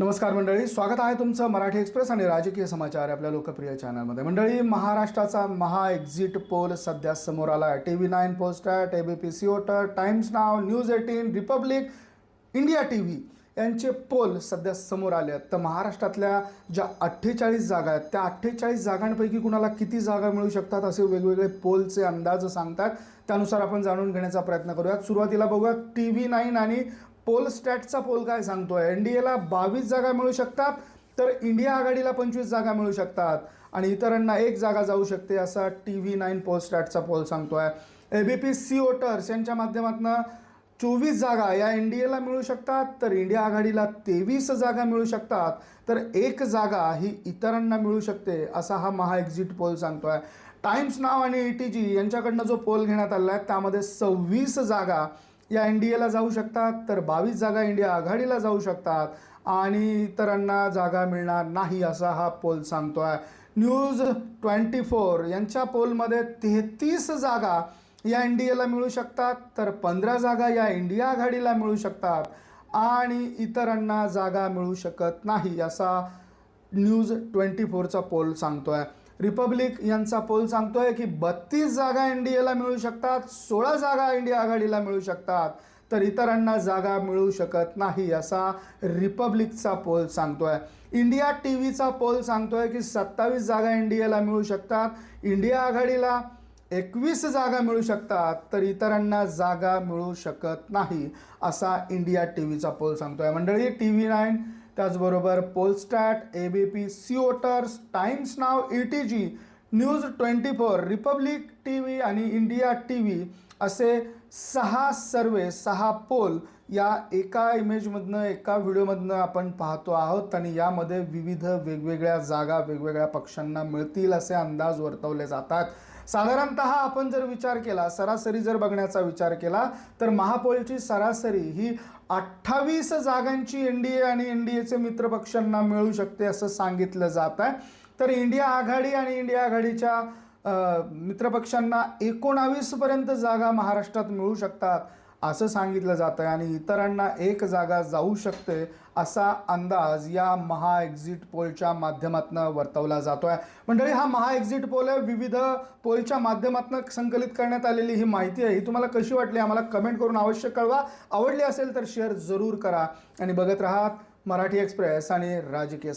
नमस्कार मंडळी स्वागत आहे तुमचं मराठी एक्सप्रेस आणि राजकीय समाचार आपल्या लोकप्रिय चॅनलमध्ये. मंडळी महाराष्ट्राचा महा एक्झिट पोल सध्या समोर आला आहे T V nine Polstrat A B P C Voter Times Now News eighteen Republic India T V यांचे पोल सध्या समोर आले आहेत. तर महाराष्ट्रातल्या ज्या अठ्ठेचाळीस जागा आहेत त्या अठ्ठेचाळीस जागांपैकी कुणाला किती जागा मिळू शकतात असे वेगवेगळे पोलचे अंदाज सांगतात त्यानुसार आपण जाणून घेण्याचा प्रयत्न करूयात. सुरुवातीला बघूया टी व्ही नाईन आणि पोल स्टॅटचा पोल काय सांगतोय? एन डी एला बावीस जागा मिळू शकतात तर इंडिया आघाडीला पंचवीस जागा मिळू शकतात आणि इतरांना एक जागा जाऊ शकते असा टी व्ही नाईन पोल स्टॅटचा पोल सांगतोय. A B P C Voters यांच्या माध्यमातून चोवीस जागा या एन डी एला मिळू शकतात तर इंडिया आघाडीला तेवीस जागा मिळू शकतात तर एक जागा ही इतरांना मिळू शकते असा हा महाएक्झिट पोल पोल सांगतोय. टाइम्स नाव आणि ई टी जी यांच्याकडनं जो पोल घेण्यात आला आहे त्यामध्ये सव्वीस जागा या एन डी एला जाऊ शकतात तर बावीस जागा इंडिया आघाडीला जाऊ शकतात आणि इतरांना जागा मिळणार नाही असा हा पोल सांगतो आहे न्यूज ट्वेंटी फोर यांच्या पोलमध्ये तेहतीस जागा या एन डी एला मिळू शकतात तर पंधरा जागा या इंडिया आघाडीला मिळू शकतात आणि इतरांना जागा मिळू शकत नाही असा न्यूज ट्वेंटी फोरचा पोल सांगतो आहे रिपब्लिक यांचा पोल सांगतोय की बत्तीस जागा एन डी एला मिळू शकतात सोळा जागा इंडिया आघाडीला मिळू शकतात तर इतरांना जागा मिळू शकत नाही असा रिपब्लिकचा पोल सांगतोय. इंडिया टी व्हीचा पोल सांगतोय की सत्तावीस जागा एन डी एला मिळू शकतात इंडिया आघाडीला एकवीस जागा मिळू शकतात तर इतरांना जागा मिळू शकत नाही असा इंडिया टी व्हीचा पोल सांगतोय. मंडळी टी व्ही नाईन त्याचबरोबर Polstrat A B P C Voters Times Now E T G News twenty four Republic T V आणि इंडिया टी व्ही असे सहा सर्वे सहा पोल या एका इमेजमधनं एका व्हिडिओमधनं आपण पाहतो आहोत आणि यामध्ये विविध वेगवेगळ्या जागा वेगवेगळ्या पक्षांना मिळतील असे अंदाज वर्तवले जातात. साधारणत आपण जर विचार केला सरासरी जर बघण्याचा विचार केला तर महापौलची सरासरी ही अठ्ठावीस जागांची एन डी ए आणि एन डी एचे मित्रपक्षांना मिळू शकते असं सांगितलं जात आहे. तर इंडिया आघाडी आणि इंडिया आघाडीच्या मित्रपक्षांना एकोणावीसपर्यंत जागा महाराष्ट्रात मिळू शकतात. असं सांगितलं जातं आहे आणि इतरांना एक जागा जाऊ शकते असा अंदाज या महा एक्झिट पोलच्या माध्यमातून वर्तवला जातो आहे मंडळी हा महा एक्झिट पोल आहे. विविध पोलच्या माध्यमातून संकलित करण्यात आलेली ही माहिती आहे. ही तुम्हाला कशी वाटली आम्हाला कमेंट करून अवश्य कळवा. आवडली असेल तर शेअर जरूर करा. आणि बघत राहा मराठी एक्सप्रेस आणि राजकीय